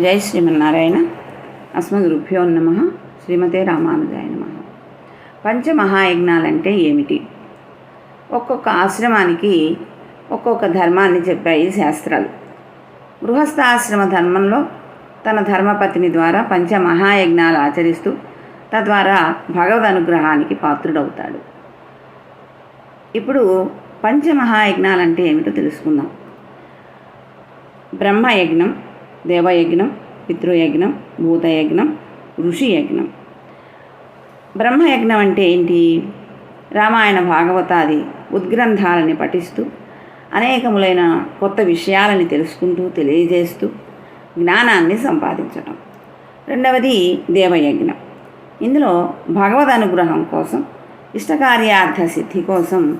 జై శ్రీమన్నారాయణ. అస్మద్భ్యో నమ. శ్రీమతే రామానుజాయ నమ. పంచమహాయజ్ఞాలంటే ఏమిటి? ఒక్కొక్క ఆశ్రమానికి ఒక్కొక్క ధర్మాన్ని చెప్పాయి శాస్త్రాలు. గృహస్థాశ్రమ ధర్మంలో తన ధర్మపత్ని ద్వారా పంచమహాయజ్ఞాలు ఆచరిస్తూ తద్వారా భగవద్ అనుగ్రహానికి పాత్రుడవుతాడు. ఇప్పుడు పంచమహాయజ్ఞాలంటే ఏమిటో తెలుసుకుందాం. బ్రహ్మయజ్ఞం దేవయజ్ఞం పితృయజ్ఞం భూతయజ్ఞం ఋషి యజ్ఞం బ్రహ్మయజ్ఞం అంటే ఏంటి? రామాయణ భాగవతాది ఉద్గ్రంథాలని పఠిస్తూ అనేకములైన కొత్త విషయాలని తెలుసుకుంటూ తెలియజేస్తూ జ్ఞానాన్ని సంపాదించటం. రెండవది దేవయజ్ఞం. ఇందులో భగవద్ అనుగ్రహం కోసం ఇష్టకార్యార్థ సిద్ధి కోసం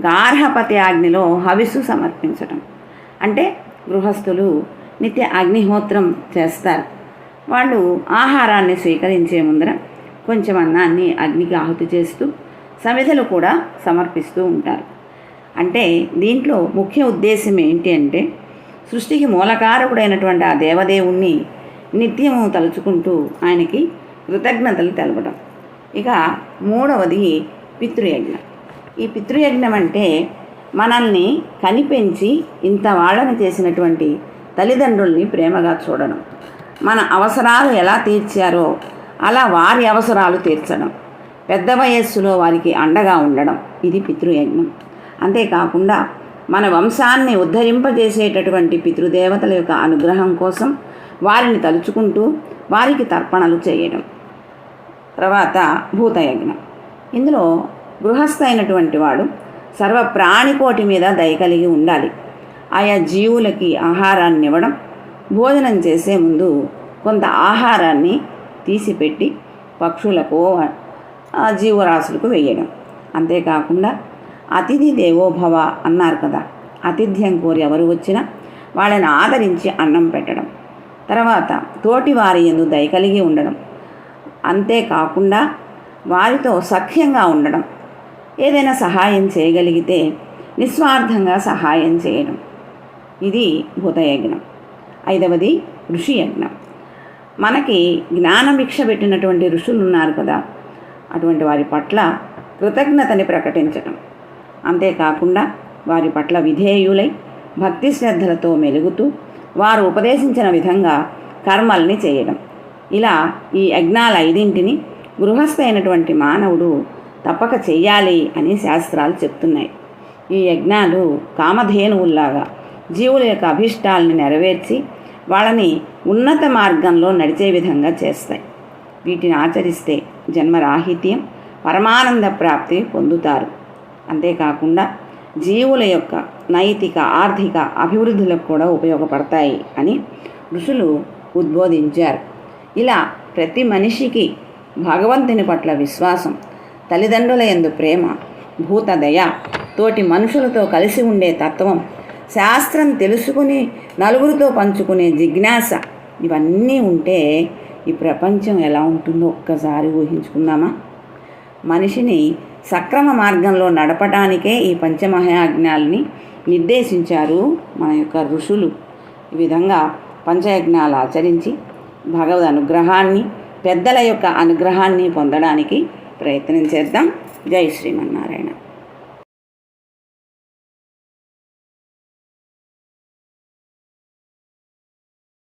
గార్హపతి ఆజ్ఞలో హవిస్సు సమర్పించటం. అంటే గృహస్థులు నిత్య అగ్నిహోత్రం చేస్తారు. వాళ్ళు ఆహారాన్ని స్వీకరించే ముందర కొంచెం అన్నాన్ని అగ్నికి ఆహుతి చేస్తూ సమిధలు కూడా సమర్పిస్తూ ఉంటారు. అంటే దీంట్లో ముఖ్య ఉద్దేశం ఏంటి అంటే సృష్టికి మూలకారకుడైనటువంటి ఆ దేవదేవుణ్ణి నిత్యము తలుచుకుంటూ ఆయనకి కృతజ్ఞతలు తెలపడం ఇక మూడవది పితృయజ్ఞం. ఈ పితృయజ్ఞం అంటే మనల్ని కనిపెంచి ఇంత వాళ్ళని చేసినటువంటి తల్లిదండ్రుల్ని ప్రేమగా చూడడం మన అవసరాలు ఎలా తీర్చారో అలా వారి అవసరాలు తీర్చడం పెద్ద వయస్సులో వారికి అండగా ఉండడం ఇది పితృయజ్ఞం. అంతేకాకుండా మన వంశాన్ని ఉద్ధరింపజేసేటటువంటి పితృదేవతల యొక్క అనుగ్రహం కోసం వారిని తలుచుకుంటూ వారికి తర్పణలు చేయడం. తర్వాత భూతయజ్ఞం. ఇందులో గృహస్థ అయినటువంటి వాడు సర్వ ప్రాణికోటి మీద దయ కలిగి ఉండాలి. ఆయా జీవులకి ఆహారాన్ని ఇవ్వడం భోజనం చేసే ముందు కొంత ఆహారాన్ని తీసిపెట్టి పక్షులకు జీవరాశులకు వేయడం. అంతేకాకుండా అతిథి దేవోభవ అన్నారు కదా ఆతిథ్యం కోరి ఎవరు వచ్చినా వాళ్ళని ఆదరించి అన్నం పెట్టడం. తర్వాత తోటి వారి ఎందు దయ కలిగి ఉండడం. అంతేకాకుండా వారితో సఖ్యంగా ఉండడం. ఏదైనా సహాయం చేయగలిగితే నిస్వార్థంగా సహాయం చేయడం. ఇది భూతయజ్ఞం ఐదవది ఋషి యజ్ఞం మనకి జ్ఞానభిక్ష పెట్టినటువంటి ఋషులు ఉన్నారు కదా అటువంటి వారి పట్ల కృతజ్ఞతని ప్రకటించటం. అంతేకాకుండా వారి పట్ల విధేయులై భక్తి శ్రద్ధలతో మెలుగుతూ వారు ఉపదేశించిన విధంగా కర్మల్ని చేయడం. ఇలా ఈ యజ్ఞాల ఐదింటిని గృహస్థ అయినటువంటి మానవుడు తప్పక చెయ్యాలి అని శాస్త్రాలు చెప్తున్నాయి. ఈ యజ్ఞాలు కామధేనువుల్లాగా జీవుల యొక్క అభిష్టాలను నెరవేర్చి వాళ్ళని ఉన్నత మార్గంలో నడిచే విధంగా చేస్తాయి. వీటిని ఆచరిస్తే జన్మరాహిత్యం పరమానంద ప్రాప్తి పొందుతారు. అంతేకాకుండా జీవుల యొక్క నైతిక ఆర్థిక అభివృద్ధులకు కూడా ఉపయోగపడతాయి అని ఋషులు ఉద్బోధించారు. ఇలా ప్రతి మనిషికి భగవంతుని పట్ల విశ్వాసం తల్లిదండ్రుల ఎందు ప్రేమ భూతదయ తోటి మనుషులతో కలిసి ఉండే తత్వం శాస్త్రం తెలుసుకుని నలుగురితో పంచుకునే జిజ్ఞాస ఇవన్నీ ఉంటే ఈ ప్రపంచం ఎలా ఉంటుందో ఒక్కసారి ఊహించుకుందామా? మనిషిని సక్రమ మార్గంలో నడపడానికే ఈ పంచమహాయజ్ఞాలని నిర్దేశించారు మన యొక్క ఋషులు. ఈ విధంగా పంచయజ్ఞాలు ఆచరించి భగవద్ అనుగ్రహాన్ని పెద్దల యొక్క అనుగ్రహాన్ని పొందడానికి ప్రయత్నం చేద్దాం. జై శ్రీమన్నారాయణ.